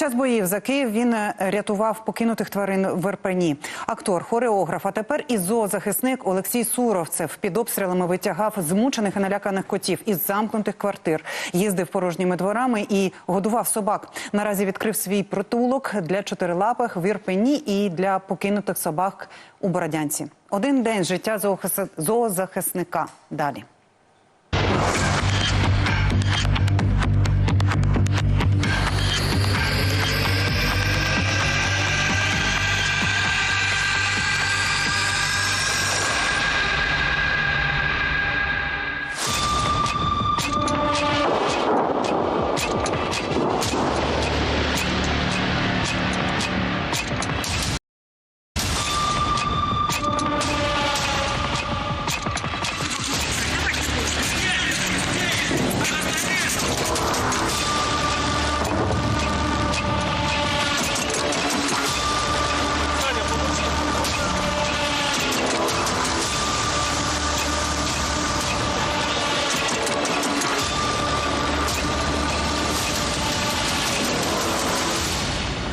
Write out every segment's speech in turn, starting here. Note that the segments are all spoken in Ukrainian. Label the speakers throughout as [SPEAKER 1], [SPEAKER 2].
[SPEAKER 1] час боїв за Київ він е, рятував покинутих тварин в Ірпені. Актор, хореограф, а тепер і зоозахисник Олексій Суровцев під обстрілами витягав змучених і наляканих котів із замкнутих квартир, їздив порожніми дворами і годував собак. Наразі відкрив свій притулок для чотирилапих в Ірпені і для покинутих собак у Бородянці. Один день життя зоозахисника. Далі.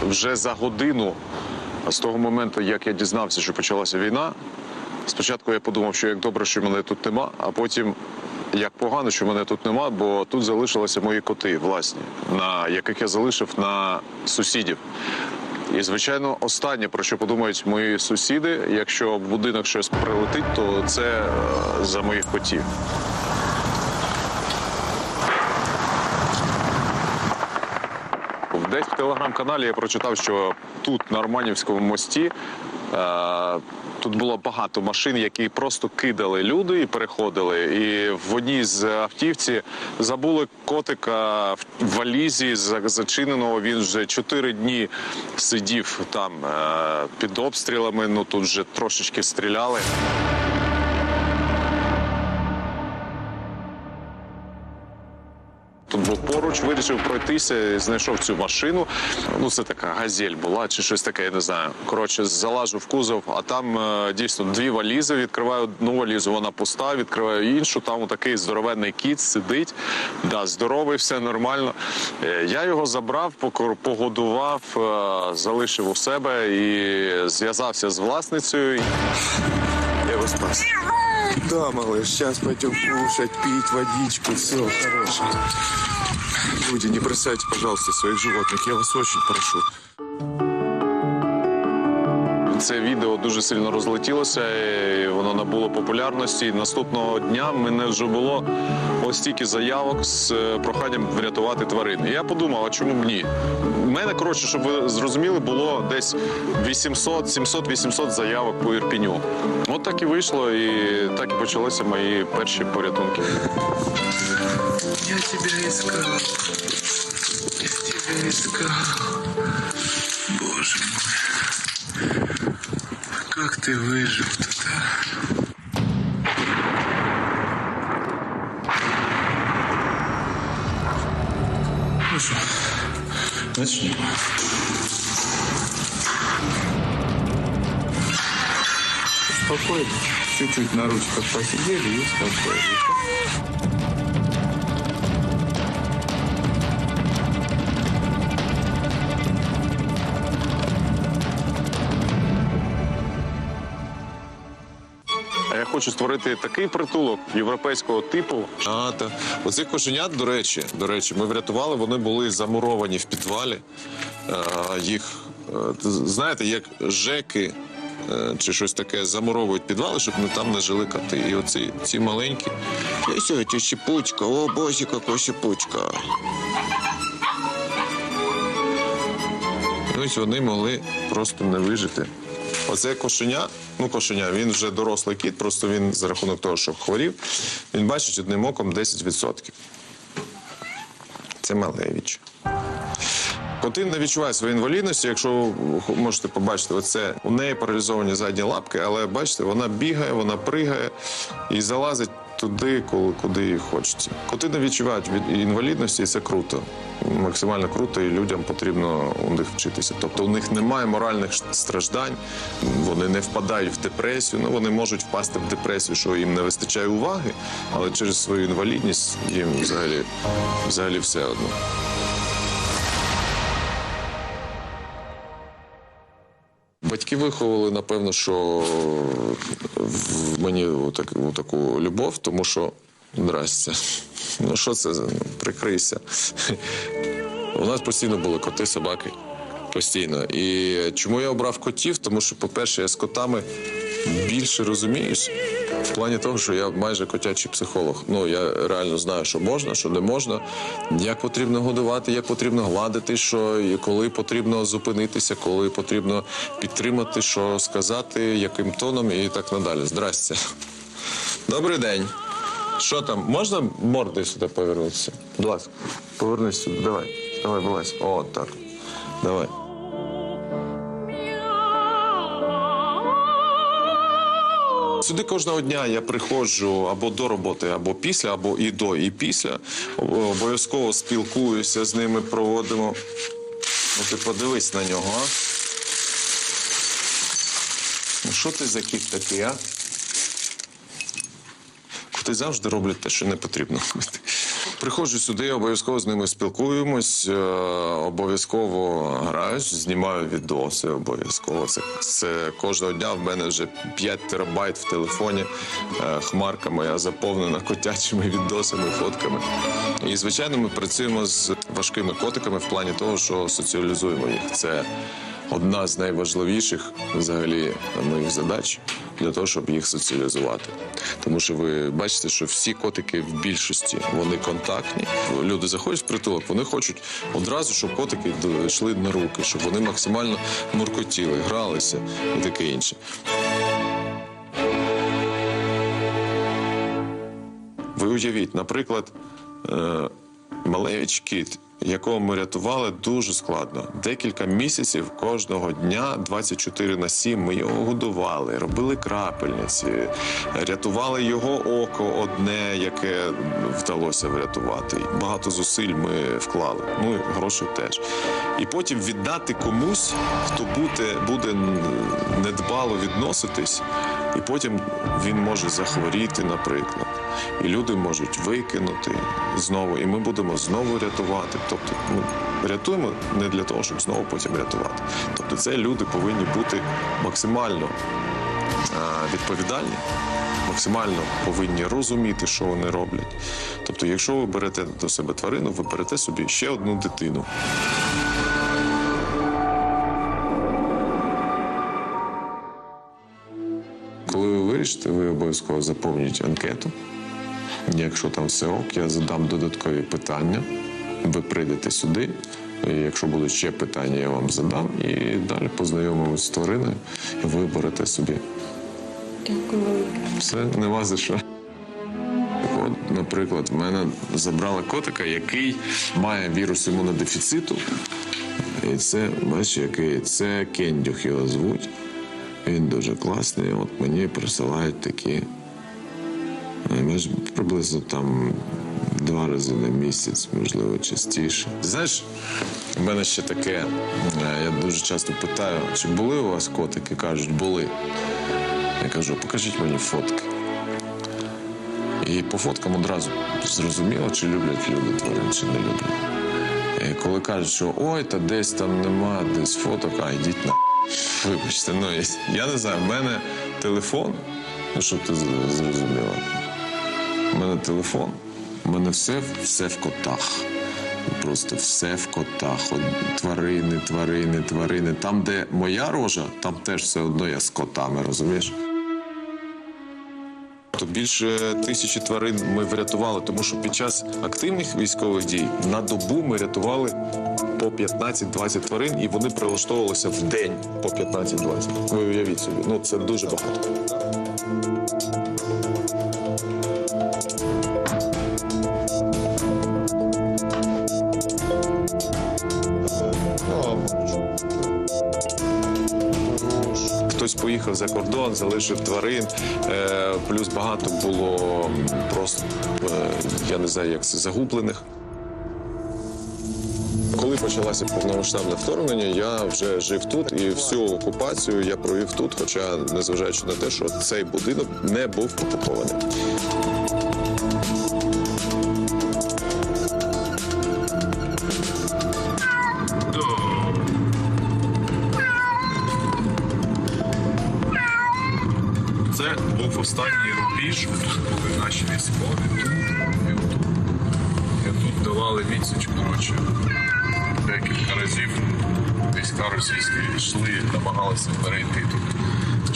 [SPEAKER 2] Вже за годину з того моменту, як я дізнався, що почалася війна. Спочатку я подумав, що як добре, що мене тут нема, а потім як погано, що мене тут нема, бо тут залишилися мої коти власні, на яких я залишив на сусідів. І, звичайно, останнє, про що подумають мої сусіди, якщо в будинок щось прилетить, то це е, за моїх котів. Десь в телеграм-каналі я прочитав, що тут, на Романівському мості, е, тут було багато машин, які просто кидали люди і переходили. І в одній з автівці забули котика в валізі зачиненого. Він вже чотири дні сидів там е, під обстрілами. Ну тут вже трошечки стріляли. Був вирішив пройтися, знайшов цю машину. Ну, це така газель була чи щось таке, я не знаю. Коротше, залажу в кузов, а там е, дійсно дві валізи. Відкриваю одну валізу, вона пуста, відкриваю іншу. Там такий здоровенний кіт сидить. Да, здоровий, все нормально. Е, я його забрав, погодував, е, залишив у себе і зв'язався з власницею.
[SPEAKER 3] Я вас спас. Да, малыш, сейчас пойдем кушать, пить водичку, все, хорошо. Люди, не бросайте, пожалуйста, своих животных, я вас очень прошу.
[SPEAKER 2] Це відео дуже сильно розлетілося, і воно набуло популярності. Наступного дня мене вже було ось стільки заявок з е, проханням врятувати тварин. І я подумав, а чому б ні? У мене, коротше, щоб ви зрозуміли, було десь 800, 700-800 заявок по Ірпіню. От так і вийшло, і так і почалися мої перші порятунки.
[SPEAKER 3] Я тебя искал. Я тебя искал. Боже мой. Как ты выжил тут, а? Ну начнем. Спокойно. Чуть-чуть на ручках посидели и спокойно.
[SPEAKER 2] Хочу створити такий притулок європейського типу. А, та оцих кошенят, до речі, до речі, ми врятували. Вони були замуровані в підвалі. Е, їх е, знаєте, як жеки. е, Чи щось таке замуровують підвали, щоб не там не жили коти. І оці ці маленькі. Ось ось щепучка, о боже, яка щепучка. Ось вони могли просто не вижити. Оце кошеня, ну кошеня, він вже дорослий кіт, просто він за рахунок того, що хворів, він бачить одним оком 10%. Це малевич. Коти не відчувають своєї інвалідності, якщо ви можете побачити, оце у неї паралізовані задні лапки, але бачите, вона бігає, вона пригає і залазить туди, коли куди їй хочеться. Коти не відчувають від інвалідності, і це круто. Максимально круто, і людям потрібно у них вчитися. Тобто у них немає моральних страждань, вони не впадають в депресію. Ну вони можуть впасти в депресію, що їм не вистачає уваги, але через свою інвалідність їм взагалі, взагалі все одно. Батьки виховували, напевно, що в мені таку, таку любов, тому що здрасте. Ну що це ну, прикрийся. У нас постійно були коти, собаки. Постійно. І чому я обрав котів? Тому що, по-перше, я з котами більше розуміюсь. В плані того, що я майже котячий психолог. Ну я реально знаю, що можна, що не можна, як потрібно годувати, як потрібно гладити, що і коли потрібно зупинитися, коли потрібно підтримати, що сказати, яким тоном і так надалі. Здрасте. Добрий день. Що там? Можна морди сюди повернутися? Будь ласка, повернись сюди. Давай. Давай, вилазь. О, так. Давай. Сюди кожного дня я приходжу або до роботи, або після, або і до, і після. Обов'язково спілкуюся з ними, проводимо. Ну, ти подивись на нього, а? Ну, що ти за кіт такий, а? Коти завжди роблять те, що не потрібно робити. Приходжу сюди, обов'язково з ними спілкуємось, е, обов'язково граюсь, знімаю відоси. Обов'язково це, це кожного дня. В мене вже 5 терабайт в телефоні. Е, Хмарка моя заповнена котячими відосами, фотками. І звичайно, ми працюємо з важкими котиками в плані того, що соціалізуємо їх. Це одна з найважливіших взагалі моїх задач для того, щоб їх соціалізувати. Тому що ви бачите, що всі котики в більшості вони контактні. Люди заходять в притулок, вони хочуть одразу, щоб котики йшли на руки, щоб вони максимально муркотіли, гралися і таке інше. Ви уявіть, наприклад, е, Малевич кіт, якого ми рятували дуже складно. Декілька місяців кожного дня, 24 на 7, ми його годували, робили крапельниці, рятували його око одне, яке вдалося врятувати. Багато зусиль ми вклали. Ну і гроші теж. І потім віддати комусь, хто буде, буде недбало відноситись, і потім він може захворіти, наприклад. І люди можуть викинути знову, і ми будемо знову рятувати. Тобто, ми рятуємо не для того, щоб знову потім рятувати. Тобто, це люди повинні бути максимально е, відповідальні, максимально повинні розуміти, що вони роблять. Тобто, якщо ви берете до себе тварину, ви берете собі ще одну дитину. Коли ви вирішите, ви обов'язково заповнюєте анкету. Якщо там все ок, я задам додаткові питання. Ви прийдете сюди. І якщо будуть ще питання, я вам задам і далі познайомимось з твариною, і ви берете собі.
[SPEAKER 4] Дякую.
[SPEAKER 2] Все, нема за що. От, наприклад, в мене забрали котика, який має вірус імунодефіциту. І це, бачиш, який це Кендюх його звуть. Він дуже класний. От мені присилають такі. Приблизно там два рази на місяць, можливо, частіше. Знаєш, в мене ще таке. е, Я дуже часто питаю, чи були у вас котики? Кажуть, були. Я кажу, покажіть мені фотки. І по фоткам одразу зрозуміло, чи люблять люди тварин, чи не люблять. І коли кажуть, що ой, та десь там нема, десь фоток, а йдіть на. Вибачте, ну я не знаю, в мене телефон, ну щоб ти з- зрозуміла. У мене телефон, у мене все, все в котах. Просто все в котах. От тварини, тварини, тварини. Там, де моя рожа, там теж все одно я з котами, розумієш? То більше тисячі тварин ми врятували, тому що під час активних військових дій на добу ми рятували по 15-20 тварин, і вони прилаштовувалися в день по 15-20. Ви уявіть собі, ну це дуже багато. Поїхав за кордон, залишив тварин. Е, плюс багато було просто, е, я не знаю, як це загублених. Коли почалося повномасштабне вторгнення, я вже жив тут і всю окупацію я провів тут, хоча незважаючи на те, що цей будинок не був окупований.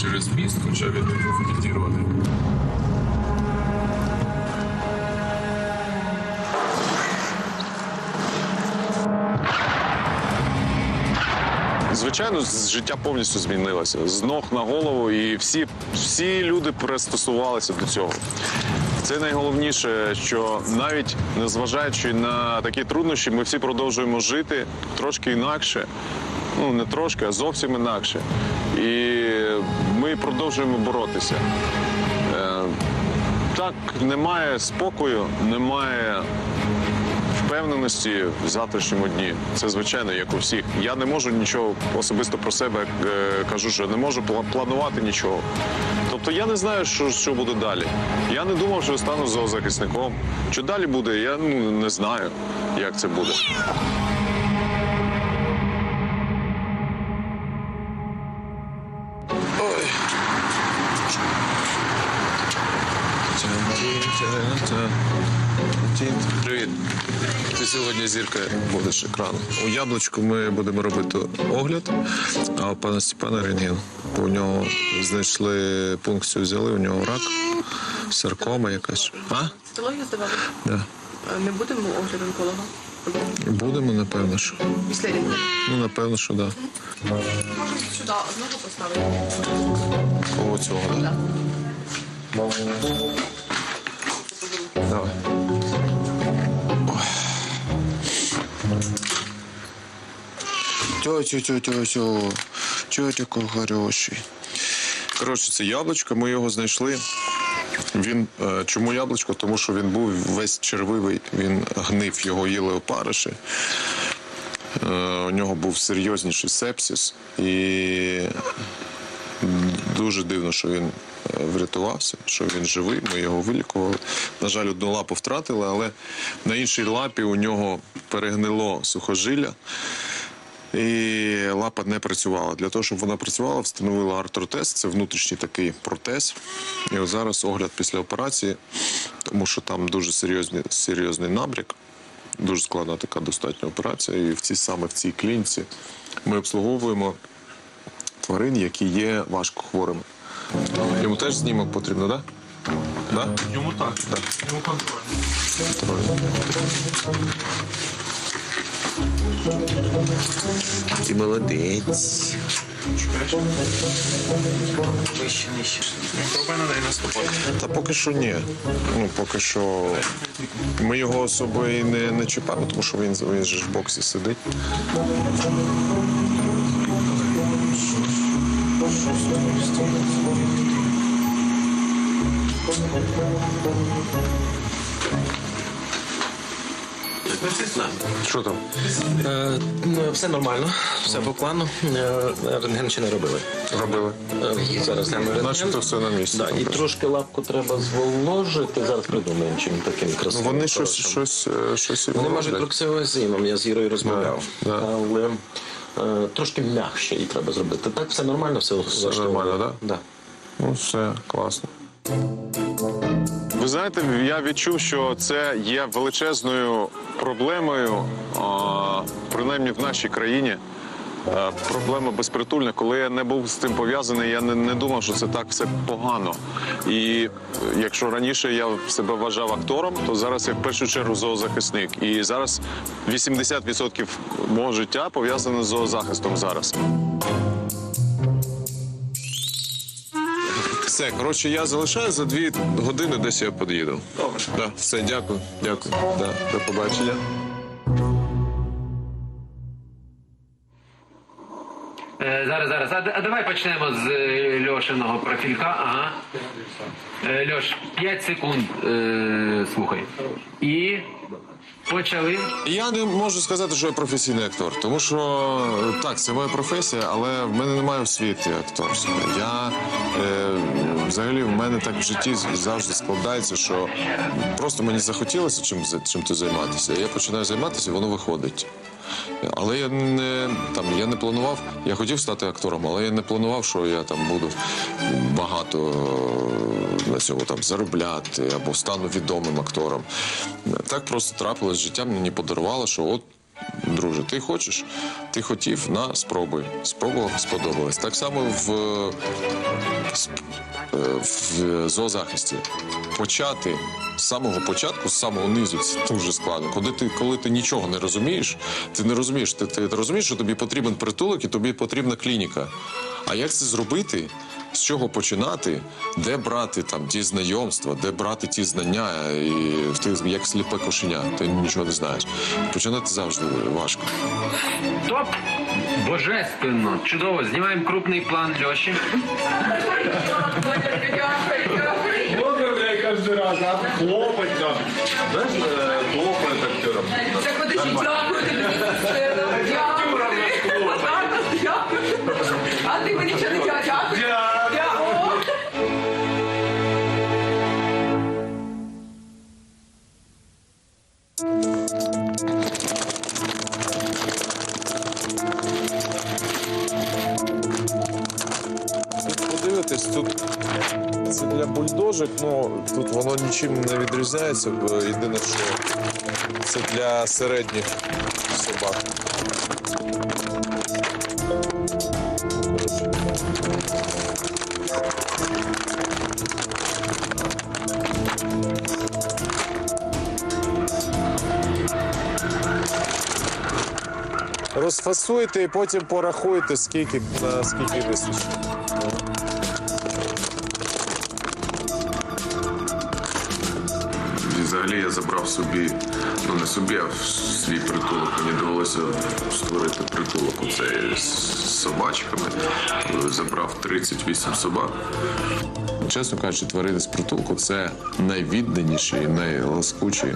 [SPEAKER 5] Через міст, хоча він не був фіксований.
[SPEAKER 2] Звичайно, життя повністю змінилося з ног на голову, і всі, всі люди пристосувалися до цього. Це найголовніше, що навіть незважаючи на такі труднощі, ми всі продовжуємо жити трошки інакше. Ну не трошки, а зовсім інакше. І продовжуємо боротися. Е, так, немає спокою, немає впевненості в завтрашньому дні. Це звичайно, як у всіх. Я не можу нічого особисто про себе е, кажу, що не можу планувати нічого. Тобто я не знаю, що, що буде далі. Я не думав, що стану зоозахисником. Що далі буде, я ну, не знаю, як це буде. Привіт. Ти сьогодні зірка будеш екрану. У яблучку ми будемо робити огляд, а у пана Степана рентген. У нього знайшли пункцію, взяли, у нього рак, саркома якась. А?
[SPEAKER 4] Стологію здавали?
[SPEAKER 2] Да.
[SPEAKER 4] Не будемо огляд онколога?
[SPEAKER 2] Будемо, напевно, що.
[SPEAKER 4] Після рентгену.
[SPEAKER 2] Ну, напевно, що так. Да.
[SPEAKER 4] Можемо сюди одного поставити.
[SPEAKER 2] Кого цього, так? Да? Давай. Тьотю, тьотю, тьотю, тьотю хороший. Коротше, це яблучко, ми його знайшли. Він е, чому яблучко? Тому що він був весь червивий, він гнив, його їли опариші. Е, у нього був серйозніший сепсис, і дуже дивно, що він е, врятувався, що він живий. Ми його вилікували. На жаль, одну лапу втратили, але на іншій лапі у нього перегнило сухожилля. І лапа не працювала. Для того, щоб вона працювала, встановила артротез. Це внутрішній такий протез. І от зараз огляд після операції, тому що там дуже серйозний, серйозний набряк. Дуже складна така достатня операція. І в цій саме в цій клініці ми обслуговуємо тварин, які є важко хворими. Йому теж знімок потрібно, так? Да? Да?
[SPEAKER 5] Йому так, йому контроль.
[SPEAKER 2] Ти молодець.
[SPEAKER 5] Пробуй на неї наступати.
[SPEAKER 2] Та поки що ні. Ну, поки що ми його особо і не, не чіпаємо, тому що він, він же ж в боксі сидить. Що там?
[SPEAKER 6] Е, ну, Все нормально, все по плану. Е, Рентген ще не робили.
[SPEAKER 2] Робили.
[SPEAKER 6] Е, Зараз рентген.
[SPEAKER 2] Начебто все на місці.
[SPEAKER 6] Да, і трошки лапку треба зволожити. Зараз придумаємо, чим таким
[SPEAKER 2] Ну,
[SPEAKER 6] красивим.
[SPEAKER 2] вони щось,
[SPEAKER 6] хорошим.
[SPEAKER 2] щось, е, щось
[SPEAKER 6] Вони можуть проксиозином, я з Ірою розмовляв.
[SPEAKER 2] Да, да.
[SPEAKER 6] Але трошки м'якше її треба зробити. Так все нормально, все, Все
[SPEAKER 2] нормально, да?
[SPEAKER 6] Да.
[SPEAKER 2] Ну, все, класно. Ви знаєте, я відчув, що це є величезною проблемою, а, принаймні в нашій країні. Е, Проблема безпритульна. Коли я не був з цим пов'язаний, я не, не думав, що це так все погано. І е, якщо раніше я себе вважав актором, то зараз я в першу чергу зоозахисник. І зараз 80% мого життя пов'язане з зоозахистом зараз. Все, коротше, я залишаю за дві години, десь я під'їду. Добре. Да, все, дякую, дякую. Да, до побачення.
[SPEAKER 7] Зараз, зараз. А, а давай почнемо з е, Льошиного профілька. Ага. Е, Льош, 5 секунд. Е, слухай. І почали.
[SPEAKER 2] Я не можу сказати, що я професійний актор, тому що е, так, це моя професія, але в мене немає освіти акторської. Я е, взагалі в мене так в житті завжди складається, що просто мені захотілося чим чим то займатися. Я починаю займатися, і воно виходить. Але я не там я не планував. Я хотів стати актором, але я не планував, що я там буду багато на цьому там заробляти або стану відомим актором. Так просто трапилось життя мені подарувало, що от. Друже, ти хочеш? Ти хотів на спробуй. Спробував, сподобалось. Так само в, е, е, в зоозахисті. Почати з самого початку, з самого низу, це дуже складно. Коли ти, коли ти нічого не розумієш, ти не розумієш, ти, ти, розумієш, що тобі потрібен притулок і тобі потрібна клініка. А як це зробити? З чого починати, де брати там ті знайомства, де брати ті знання, і ти як сліпе кошеня, ти нічого не знаєш. Починати завжди важко.
[SPEAKER 7] Топ! Божественно! Чудово! Знімаємо крупний план Льоші.
[SPEAKER 5] Бля, каждый раз, а? Хлопать там. Знаешь, э, хлопает актером.
[SPEAKER 4] Так подожди, дякую тобі. Дякую.
[SPEAKER 2] Це для бульдожик, ну тут воно нічим не відрізняється, бо єдине, що це для середніх собак. Розфасуйте і потім порахуйте, скільки, на скільки вистачить.
[SPEAKER 3] Собі, ну не собі, а свій притулок. Мені довелося створити притулок оцей з собачками. Забрав 38 собак.
[SPEAKER 2] Чесно кажучи, тварини з притулку це найвідданіші і найласкучі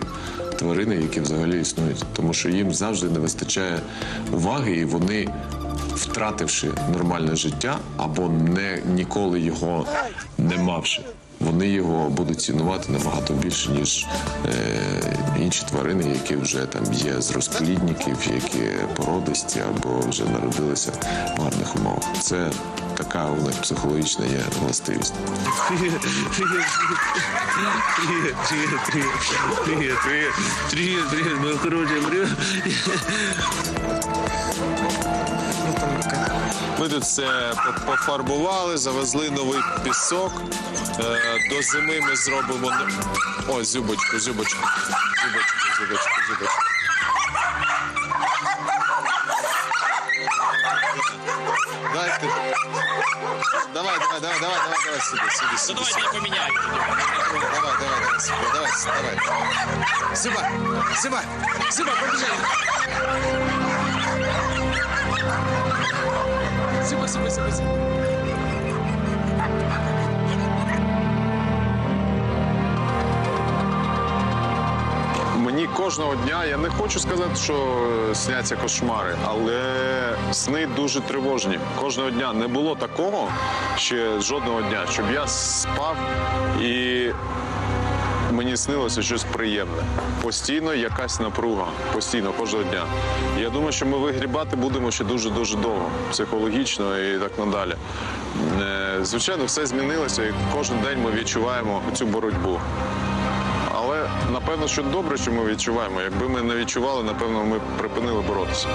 [SPEAKER 2] тварини, які взагалі існують, тому що їм завжди не вистачає уваги, і вони, втративши нормальне життя або не ніколи його не мавши. Вони його будуть цінувати набагато більше, ніж е, інші тварини, які вже там є з розплідників, які породисті або вже народилися в гарних умовах. Це така у них психологічна є властивість.
[SPEAKER 8] Привет, привет, привет, привет, привет, моя хорошая, привет.
[SPEAKER 2] Ми тут все пофарбували, завезли новий пісок. Е, До зими ми зробимо. О, зюбочку, зюбочку. Зюбочку, зюбочку, зюбочку. Дайте. Давай, давай, давай, давай, давай, давай сюди, сюди, сюди.
[SPEAKER 8] Давайте я поменяю.
[SPEAKER 2] Давай, давай, давай, сюди, давай, давай. Зюба, зюба, зюба, побежали. Зюба, зюба, зюба. Мені кожного дня, я не хочу сказати, що е, сняться кошмари, але сни дуже тривожні. Кожного дня не було такого ще жодного дня, щоб я спав і мені снилося щось приємне. Постійно якась напруга, постійно кожного дня. Я думаю, що ми вигрібати будемо ще дуже дуже довго, психологічно і так надалі. Е, Звичайно, все змінилося, і кожен день ми відчуваємо цю боротьбу. Але напевно, що добре, що ми відчуваємо. Якби ми не відчували, напевно, ми припинили боротися.